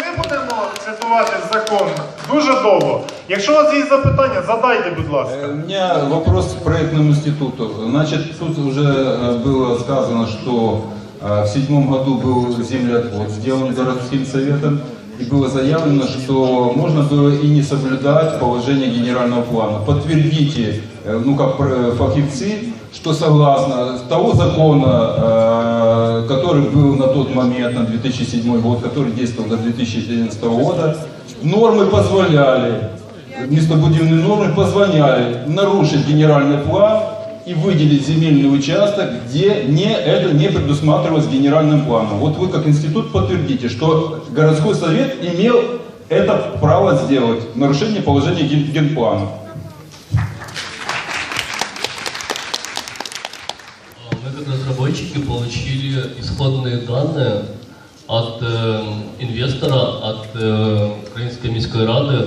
не будемо цитувати закон дуже довго. Якщо у вас є запитання, задайте, будь ласка. Э, У меня вопрос к проектному институту. Значит, тут уже э, было сказано, что э, в седьмом году был землеотвод сделан городским советом, и было заявлено, что можно было и не соблюдать положение генерального плана. Подтвердите, э, ну как пр- фахивцы, что согласно того закона, э, который был на тот момент, на 2007 год, который действовал до 2011 года, нормы позволяли местобудивные нормы позволяли нарушить генеральный план и выделить земельный участок, где не, это не предусматривалось генеральным планом. Вот вы как институт подтвердите, что городской совет имел это право сделать, нарушение положения ген- генплана. Мы как разработчики получили исходные данные от э, инвестора, от э, Украинской міської ради.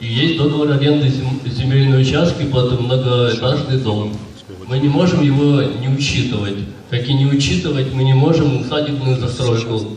И есть договор аренды зем- земельной участки под многоэтажный дом. Мы не можем его не учитывать. Как и не учитывать, мы не можем усадебную застройку.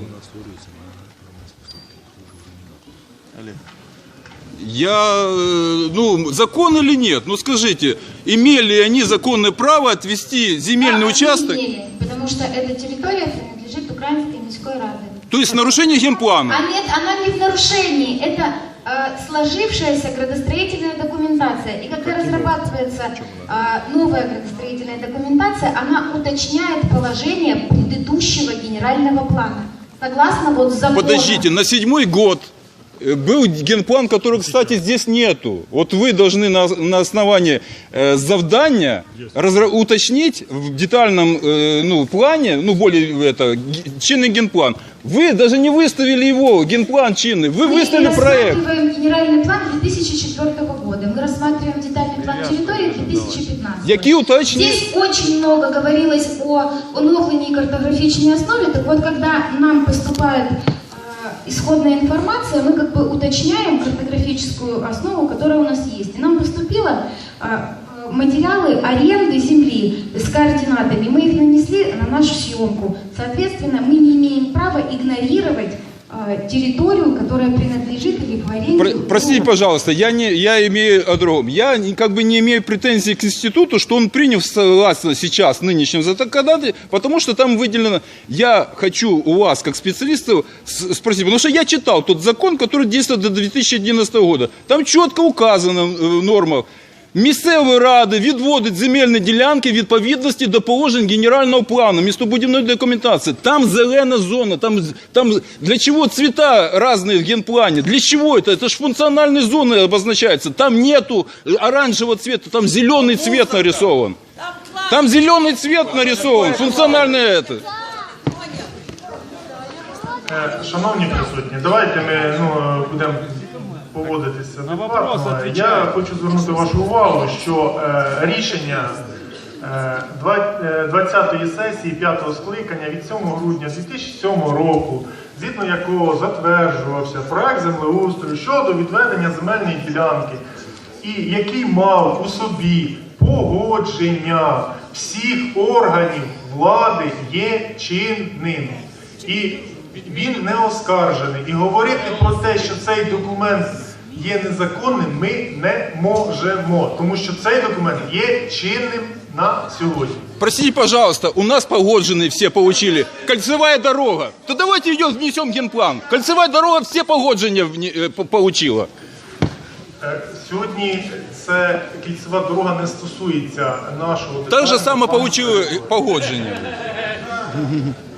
Я, э, ну, закон или нет? Ну скажите, имели они законное право отвести земельный Да, они участок? имели, что эта территория принадлежит Украинской міської ради. То есть нарушение генплана? А нет, она не в нарушении, это э, сложившаяся градостроительная документация. И когда разрабатывается э, новая градостроительная документация, она уточняет положение предыдущего генерального плана. Согласно вот закону. Подождите, на седьмой год был генплан, которого, кстати, здесь нету. Вот вы должны на, на основании э, завдания разра- уточнить в детальном э, ну, плане, ну более это, чинный генплан. Вы даже не выставили его, генплан чинный, вы Мы выставили проект. рассматриваем генеральный план 2004 года. Мы рассматриваем детальный план территории 2015. Які уточні... Здесь очень много говорилось о оновлении картографичной основе. Так вот, когда нам поступает э, исходная информация, мы как бы уточняем картографическую основу, которая у нас есть. И нам поступило э, э, материалы аренды земли с координатами. Мы их нанесли на нашу съемку. Соответственно, мы не имеем права игнорировать территорию, которая принадлежит или в аренде. Про- простите, пожалуйста, я, не, я имею о другом. Я как бы не имею претензий к институту, что он принял согласно сейчас нынешнем законодательстве, потому что там выделено... Я хочу у вас, как специалистов, спросить, потому что я читал тот закон, который действует до 2011 года. Там четко указана э, норма Місцеві ради відводять земельні ділянки відповідності до положень генерального плану, містобудівної документації. Там зелена зона, там, там для чего цвета разные в генплане? Для чего это? Это же функциональные зоны обозначаются. Там нету оранжевого цвета, там зеленый цвет нарисован. Там зеленый цвет нарисован, функциональное это. Е, Шановні присутні, давайте ми ну, е, будемо поводитися адекватно. Я хочу звернути вашу увагу, що е, рішення е, е, 20-ї сесії 5-го скликання від 7 грудня 2007 року, згідно якого затверджувався проект землеустрою щодо відведення земельної ділянки, і який мав у собі погодження всіх органів влади є чинним. І він не оскаржений. І говорити про те, що цей документ є незаконним, ми не можемо, тому що цей документ є чинним на сьогодні. Простите, пожалуйста, у нас погодженные все получили. Кольцевая дорога. То давайте ее внесем в генплан. Кольцевая дорога все погоджения вне- э, по- получила. Е, Сьогодні це кільцева дорога не стосується нашого Так же само получили погодження.